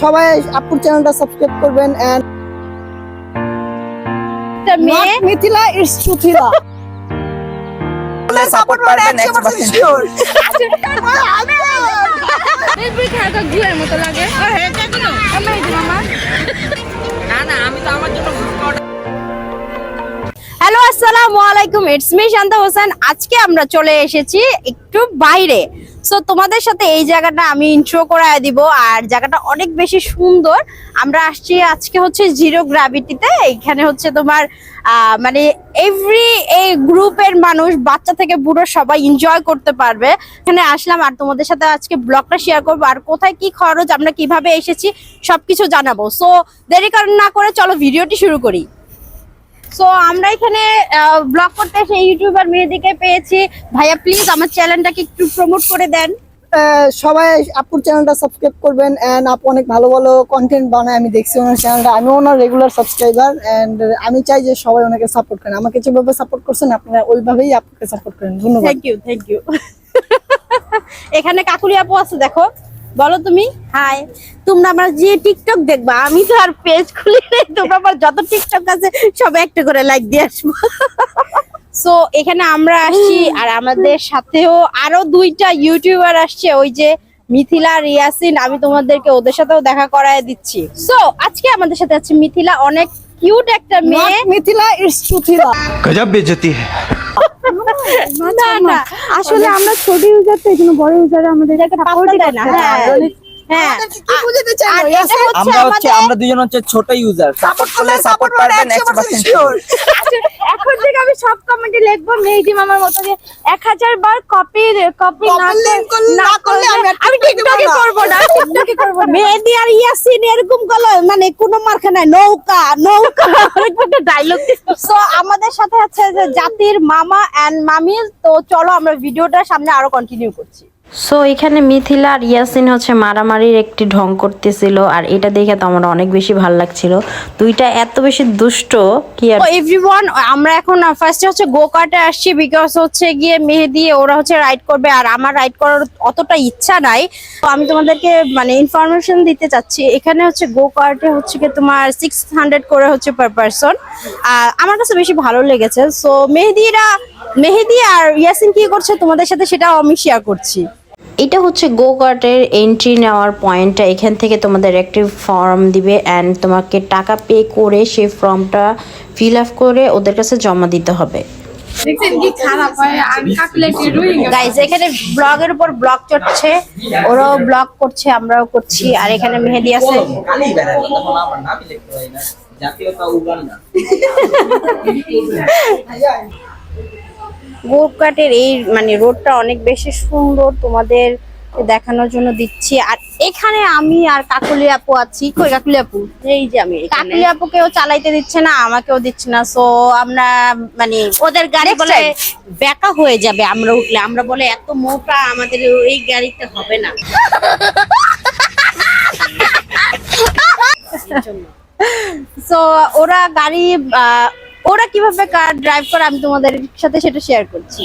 সবাই আপুর চ্যানেলটা সাবস্ক্রাইব করবেন এন্ড মিথিলা সুথিলা। সাপোর্ট করবেন 100% শিওর ফেসবুক হালকা ঘুরের মতো লাগে। আমার এই যে মামা। হ্যালো, আসসালামু আলাইকুম। It's me Shanta Hossain. আজকে আমরা চলে এসেছি একটু বাইরে। সো তোমাদের সাথে এই জায়গাটা আমি ইন্ট্রো করায় দিব। আর জায়গাটা অনেক বেশি সুন্দর। আমরা আসছি আজকে হচ্ছে জিরো গ্র্যাভিটিতে এখানে হচ্ছে তোমার মানে এভরি এই গ্রুপের মানুষ, বাচ্চা থেকে বুড়ো সবাই এনজয় করতে পারবে। এখানে আসলাম আর তোমাদের সাথে আজকে ব্লগটা শেয়ার করব। আর কোথায় কি খরচ, আমরা কীভাবে এসেছি, সবকিছু জানাব। সো দেরি কারণ না করে চলো ভিডিওটি শুরু করি। সো আমরা এখানে ব্লগ করতে এসে ইউটিউবার মেয়েদিকে পেয়েছি। ভাইয়া প্লিজ আমার চ্যানেলটাকে একটু প্রমোট করে দেন। সবাই আপুর চ্যানেলটা সাবস্ক্রাইব করবেন এন্ড আপু অনেক ভালো ভালো কন্টেন্ট বানায়। আমি দেখছি ওনার চ্যানেলটা আমি ওনার রেগুলার সাবস্ক্রাইবার এন্ড আমি চাই যে সবাই ওনাকে সাপোর্ট করেন। আমাকে যেভাবে সাপোর্ট করছেন আপনারা ওইভাবেই আপুকে সাপোর্ট করেন। ধন্যবাদ। থ্যাংক ইউ থ্যাংক ইউ এখানে কাকুলি আপু আছে দেখো। বলো তুমি। হাই তোমরা আমার যে টিকটক দেখবা আমি তো আর পেজ খুলি নাই তোমরা আমার যত টিকটক আছে সব একটা করে লাইক দিয়ে আসব। সো এখানে আমরা আসছি আর আমাদের সাথেও আরও দুইটা ইউটিউবার আসছে ওই যে মিথিলা রিয়াসিন আমি তোমাদেরকে ওদের সাথেও দেখা করায় দিচ্ছি। সো আজকে আমাদের সাথে আছে মিথিলা অনেক কিউট একটা মেয়ে। মিথিলা ইস সুথিলা। গজব বেজতি। oh, না না। আসলে আমরা ছোট ইউজার তো এই জন্য বড় ইউজার আমাদের হ্যাঁ। হচ্ছে আমরা হচ্ছে আমরা দুজন হচ্ছে ছোট ইউজার সাপোর্ট করলে সাপোর্ট পাবেন 100% আচ্ছা, এখন থেকে আমি সব কমেন্টে লিখব মেহেদি মামার মতো যে এক হাজার বার কপি কপি না করলে- আমি টিকটকে না। করব না টিকটকে করব না। মেহেদি আর ইয়াসিন এরকম করল মানে কোনো মার্কা নাই নৌকা নৌকা। একটা ডায়লগ সো আমাদের সাথে আছে যে জাতির মামা এন্ড মামি তো চলো আমরা ভিডিওটা সামনে আরও কন্টিনিউ করছি। সো এখানে মিথিলা আর ইয়াসিন হচ্ছে মারামারির একটি ঢং করতেছিল, আর এটা দেখে তো আমার অনেক বেশি ভালো লাগছিল। দুইটা এত বেশি দুষ্ট কি আর এভরিওয়ান আমরা এখন ফার্স্টে হচ্ছে গো কার্টে আসছি বিকজ হচ্ছে গিয়ে মেহেদি, ওরা হচ্ছে রাইড করবে, আর আমার রাইড করার অতটা ইচ্ছা নাই। তো আমি তোমাদেরকে মানে ইনফরমেশন দিতে চাচ্ছি। এখানে হচ্ছে গো কার্টে হচ্ছে কি তোমার সিক্স হান্ড্রেড করে হচ্ছে পার পারসন আমার কাছে বেশি ভালো লেগেছে। সো মেহেদিরা মেহেদি আর ইয়াসিন কি করছে তোমাদের সাথে সেটাও আমি শেয়ার করছি। এটা হচ্ছে গো কার্টের এন্ট্রি নেওয়ার পয়েন্টটা এখান থেকে তোমাদের একটি ফর্ম দিবে অ্যান্ড তোমাকে টাকা পে করে সেই ফর্মটা ফিল আপ করে ওদের কাছে জমা দিতে হবে। গাইজ এখানে ব্লগের উপর ব্লগ চড়ছে। ওরাও ব্লগ করছে আমরাও করছি। আর এখানে মেহেদি আছে। জাতীয়তা গোকাটের এই মানে রোডটা অনেক বেশি সুন্দর তোমাদের দেখানোর জন্য দিচ্ছি। আর এখানে আমি আর কাকুলি আপু আছি। কই কাকুলি আপু? এই যে আমি। কাকুলি আপুকেও চালাইতে দিচ্ছে না আমাকেও দিচ্ছে না। সো আমরা মানে ওদের গাড়ি বলে. বেকা হয়ে যাবে। আমরা উঠলে আমরা বলে এত মোটা আমাদের এই গাড়িতে হবে না। সো ওরা গাড়ি আহ, ওরা কীভাবে কার ড্রাইভ করে আমি তোমাদের সাথে সেটা শেয়ার করছি।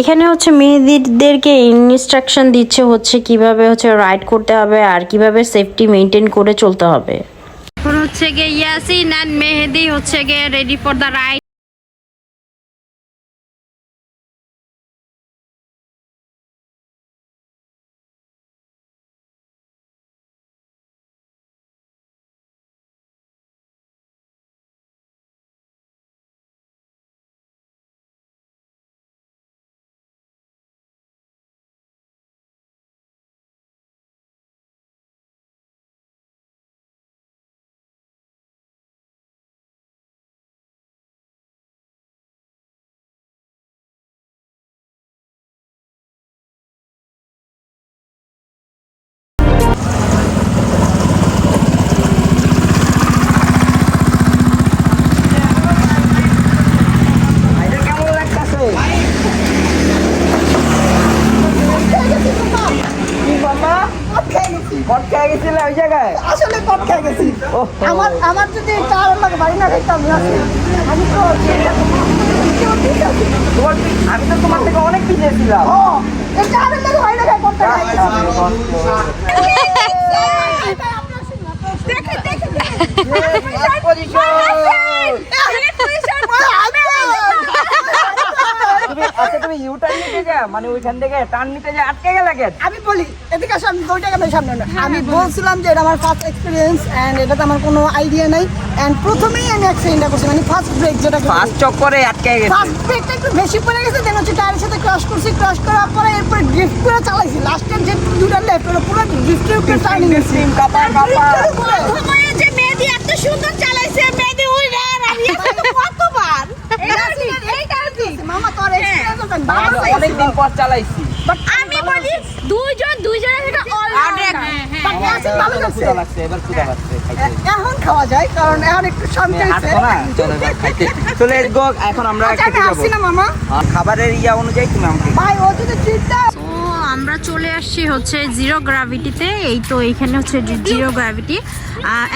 এখানে হচ্ছে মেহেদিদেরকে ইনস্ট্রাকশন দিচ্ছে হচ্ছে কীভাবে হচ্ছে রাইড করতে হবে আর কীভাবে সেফটি মেনটেন করে চলতে হবে। এখন হচ্ছে গিয়ে ইয়াসিন এন্ড মেহেদি হচ্ছে গিয়ে রেডি ফর দ্য রাইড আমার আমার যদি চার লাখ বাড়ি না খেতাম আমি তো আমি তো তোমার থেকে অনেক পিছিয়ে ছিলাম দেখে দেখে তুমি আচ্ছা তুমি ইউটার্ন নিতে যা মানে ওইখান থেকে টার্ন নিতে যা আটকে গেলে কেন? আমি বলি এদিকে আসো আমি দুই টাকা সামনে না আমি বলছিলাম যে এটা আমার ফার্স্ট এক্সপিরিয়েন্স এন্ড এটাতে আমার কোনো আইডিয়া নাই। এন্ড প্রথমেই আমি অ্যাক্সিডেন্টটা করছি মানে ফার্স্ট ব্রেক যেটা ফার্স্ট চক্করে আটকে গেছে। ফার্স্ট ব্রেকটা একটু বেশি পড়ে গেছে দেন হচ্ছে টায়ারের সাথে ক্রস করছি ক্রস করার পরে এরপর ড্রিফট করে চালাইছি। লাস্ট টাইম যে দুটা লেফট হলো পুরো ড্রিফটের উপরে টার্নিং সিম কাপা কাপা সময়ে যে মেহেদি এত সুন্দর চালাইছে মেহেদি উই রে আর ইয়ে তো কতবার এটা ঠিক এইটা ঠিক মামা তোর এক্সপিরিয়েন্স আছে আমি তো অনেকদিন পর চালাইছি। আমি বলি দুইজন দুইজনের থেকে লাগছে খাইতে। এখন খাওয়া যায় কারণ এখন একটু চলো এখন আমরা আচ্ছা খাবারের ইয়া অনুযায়ী তুমি আমাকে ভাই ও যদি ট্রিটটা তো আমরা চলে আসছি হচ্ছে জিরো গ্রাভিটিতে এই তো এইখানে হচ্ছে জিরো গ্রাভিটি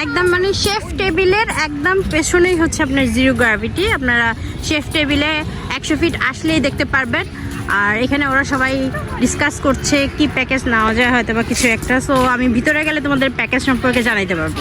একদম মানে শেফ টেবিলের একদম পেছনেই হচ্ছে আপনার জিরো গ্রাভিটি আপনারা শেফ টেবিলে একশো ফিট আসলেই দেখতে পারবেন। আর এখানে ওরা সবাই ডিসকাস করছে কি প্যাকেজ নেওয়া যায় হয়তো বা কিছু একটা। সো আমি ভিতরে গেলে তোমাদের প্যাকেজ সম্পর্কে জানাইতে পারব।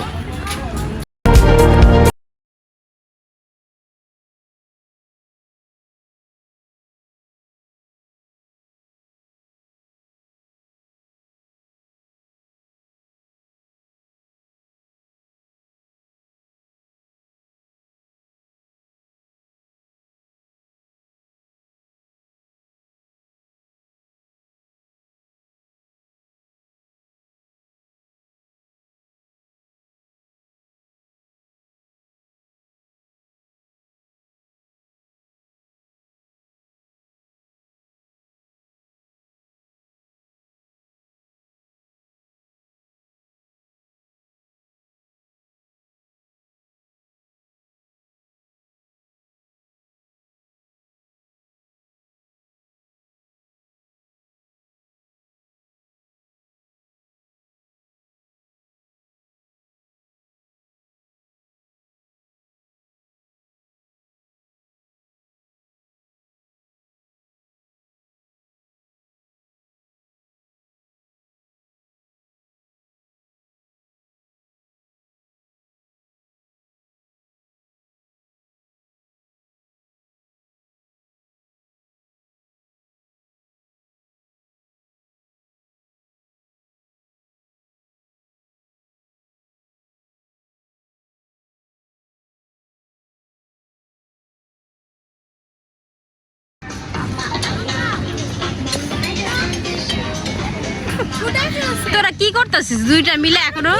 তোরা কি করতেছিস? দুইটা মিলে এখনও?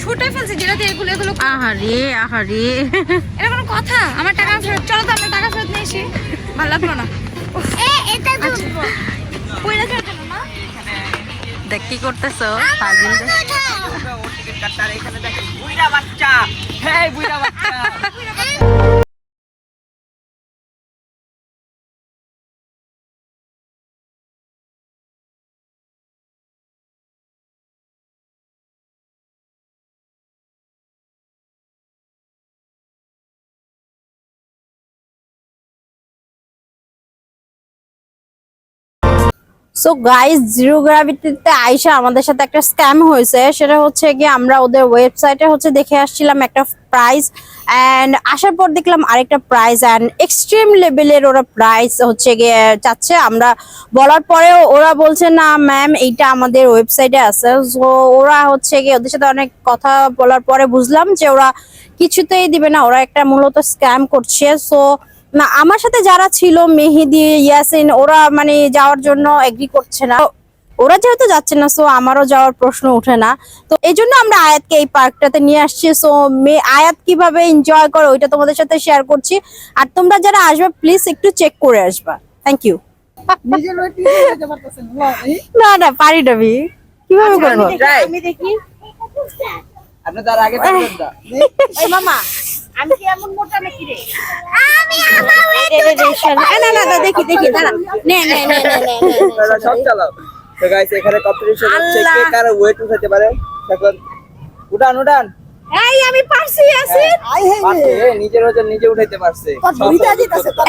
ছুটে ফেলছে যেটাতে এগুলো এগুলো আহারে আহারে। এটা কোনো কথা। আমার টাকা ফেরত চলো তো আমরা টাকা ফেরত নিয়ে এসি ভালো লাগল না। এটা পয়লা চলে না? দেখ কি করতেছো ফাজিল ওর টিকিট কাটতে এখানে দেখো বুইড়া বাচ্চা। হ্যাঁ বুইড়া বাচ্চা। সো গাইস জিরো গ্র্যাভিটিতে আইসা আমাদের সাথে একটা স্ক্যাম হয়েছে। সেটা হচ্ছে কি আমরা ওদের ওয়েবসাইটে হচ্ছে দেখে আসছিলাম একটা প্রাইস অ্যান্ড আসার পর দেখলাম আরেকটা প্রাইস অ্যান্ড এক্সট্রিম লেভেলের ওরা প্রাইস হচ্ছে গিয়ে চাচ্ছে। আমরা বলার পরেও ওরা বলছে, না ম্যাম এইটা আমাদের ওয়েবসাইটে আছে। সো ওরা হচ্ছে গিয়ে ওদের সাথে অনেক কথা বলার পরে বুঝলাম যে ওরা কিছুতেই দিবে না। ওরা একটা মূলত স্ক্যাম করছে। সো না আমার সাথে যারা ছিল মেহেদি ইয়াসিন ওরা মানে যাওয়ার জন্য এগ্রি করছে না। ওরা যেহেতু যাচ্ছে না সো আমারও যাওয়ার প্রশ্ন ওঠে না। তো এই জন্য আমরা আয়াতকে এই পার্কটাতে নিয়ে আসছি। সো মে আয়াত কীভাবে এনজয় করে ওইটা তোমাদের সাথে শেয়ার করছি। আর তোমরা যারা আসবে প্লিজ একটু চেক করে আসবা। থ্যাংক ইউ না না পারি না আমি। কীভাবে করব? আমি দেখি আপনি তার আগে মামা আমি কি এমন মোটা নাকি রে? আমি না না না দেখি দেখি দাঁড়া। নে নে নে নে নে, নে সব চালাও। তো গাইস এখানে কম্পিটিশন হচ্ছে। কে কার ওয়েট উঠাতে পারে? এখন উঠান উঠান। এই আমি পারছি আছি। আই হে পারছে, এ, নিজের ওজন নিজে উঠাইতে পারছে। তোর ভুড়িটা দিতেছে তোর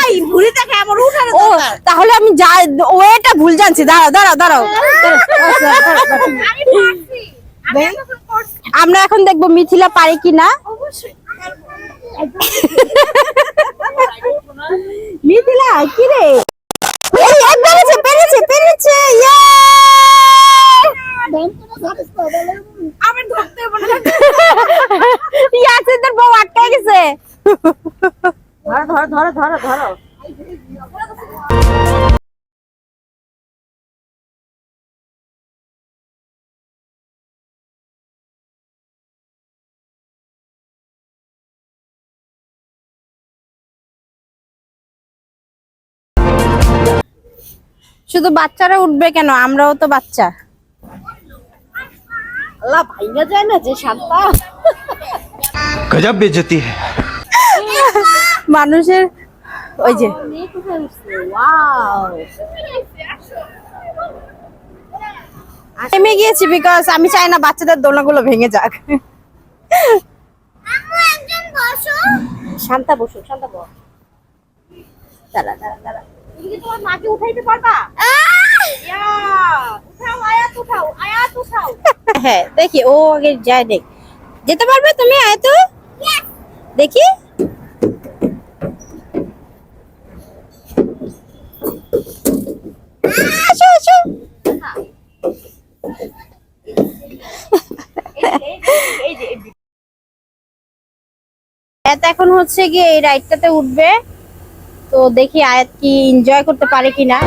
এই বুড়ি থেকে উঠানো ও তাহলে আমি যা ওয়েটা ভুল জানছি। দাঁড়াও দাঁড়াও দাঁড়াও। আমরা এখন দেখব মিথিলা পারে কিনা। মিথিলা কি রে? এই, পেরেছে পেরেছে পেরেছে আমার ধরতে বলে ইয়াসিনদের বউ আটকে গেছে। ধরো ধরো ধরো ধরো। শুধু বাচ্চারা উঠবে কেন? আমরাও তো বাচ্চা। মানুষের ওই যে থেমে গিয়েছি বিকজ আমি চাই না বাচ্চাদের দোলাগুলো ভেঙে যাক। শান্তা বসো শান্তা বসো। দাঁড়া দাঁড়া দাঁড়া। তুমি কি তোমার মাকে উঠাইতে পারবা? ইয়া, উঠাও আয়াত উঠাও আয়াত উঠাও। হ্যাঁ দেখি ও আগে যায় দেখ। যেতে পারবে তুমি আয়তো? দেখি। এখন হচ্ছে গিয়ে এই রাইডটাতে উঠবে। তো দেখি আয়াত কি এনজয় করতে পারে কিনা।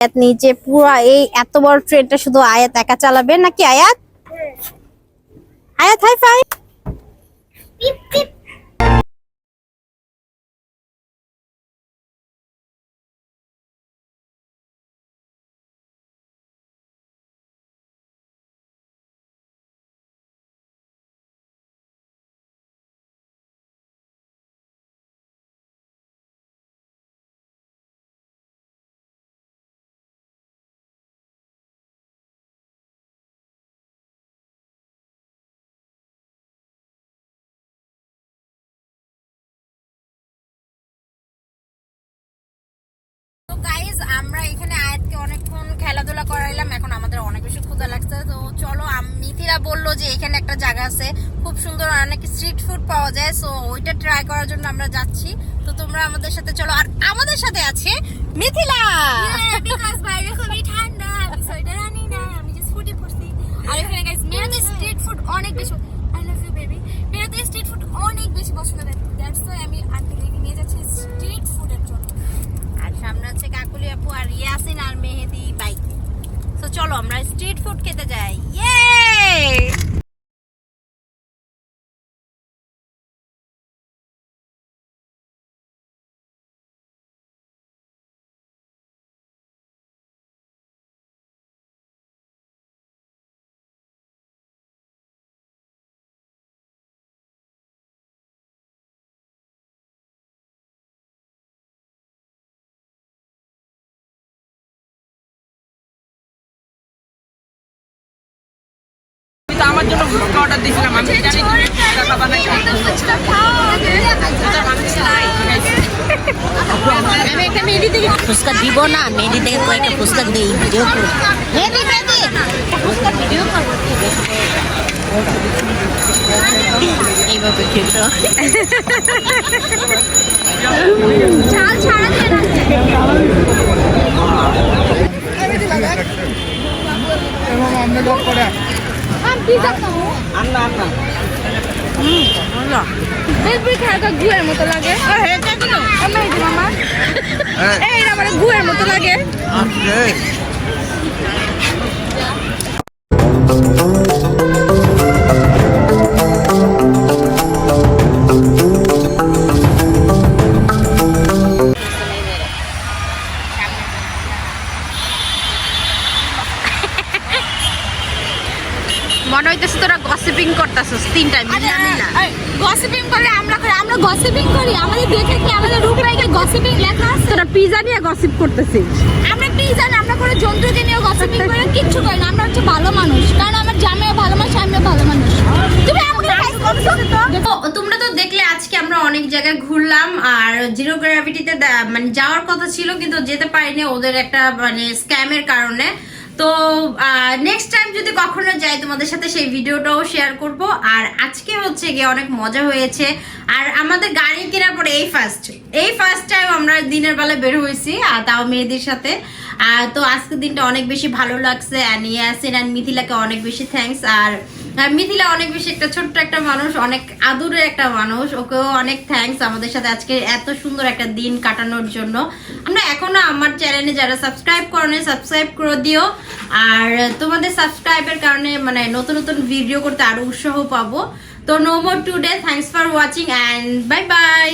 আয়াত নিচে পুরো এই এত বড় ট্রেনটা শুধু আয়াত একা চালাবে নাকি আয়াত? আয়াত হাই ফাই খেলাধুলা করাইলাম, এখন আমাদের অনেক বেশি ক্ষুধা লাগছে। তো চলো মিথিলা বলল যে এখানে একটা জায়গা আছে, খুব সুন্দর অনেক স্ট্রিট ফুড পাওয়া যায় সো ওইটা ট্রাই করার জন্য আমরা যাচ্ছি। তো তোমরা আমাদের সাথে চলো, আর আমাদের সাথে আছে মিথিলা! খুবই ঠান্ডা আর এখানে স্ট্রিট ফুড অনেক বেশি চলো আমরা স্ট্রিট ফুড খেতে যাই ইয়ে আমার জন্য ফুচকা অর্ডার দিয়েছিলাম আমি জানি তুমি টাকা বানাই আমি একটা মেহেদি থেকে ফুচকা দিব না মেহেদি থেকে কয়েকটা ফুচকা দিই ভিডিও করব। মেহেদি মেহেদি ফুচকা ভিডিও করব। এইভাবে খেতো চাল ছাড়া দিয়ে রাখছে। আমি পিজা খাব আন্না আন্না। বেলপুরি খাওয়া গুয়ের মতো লাগে। আমি মামা। এই আমার গুয়ের মতো লাগে। পিজা নিয়ে গসিপ করতেছি। আমরা পিজা না আমরা কোনো জন্তুকে নিয়ে গসিপিং করে কিচ্ছু করি না আমরা হচ্ছে ভালো মানুষ। কারণ আমার জামাইও ভালো মানুষ আমিও ভালো মানুষ। তুমি আমাকে তো দেখলে আজকে আমরা অনেক জায়গায় ঘুরলাম আর জিরো গ্র্যাভিটিতে মানে যাওয়ার কথা ছিল কিন্তু যেতে পারিনি ওদের একটা মানে স্ক্যামের কারণে। তো নেক্সট টাইম যদি কখনো যাই তোমাদের সাথে সেই ভিডিওটাও শেয়ার করব। আর আজকে হচ্ছে গিয়ে অনেক মজা হয়েছে। আর আমাদের গাড়ি কেনার পরে এই ফার্স্ট এই ফার্স্ট টাইম আমরা দিনের বেলা বের হয়েছি আর তাও মেয়েদের সাথে। তো আজকের দিনটা অনেক বেশি ভালো লাগছে অ্যান্ড ইয়াসিন অ্যান্ড মিথিলাকে অনেক বেশি থ্যাঙ্কস আর আর মিথিলা অনেক বেশি একটা ছোট্ট একটা মানুষ, অনেক আদুরের একটা মানুষ। ওকেও অনেক থ্যাঙ্কস আমাদের সাথে আজকে এত সুন্দর একটা দিন কাটানোর জন্য। আমরা এখনও আমার চ্যানেলে যারা সাবস্ক্রাইব করেনি সাবস্ক্রাইব করে দিও। আর তোমাদের সাবস্ক্রাইবের কারণে মানে নতুন নতুন ভিডিও করতে আরও উৎসাহ পাবো। তো no more today thanks for watching and bye bye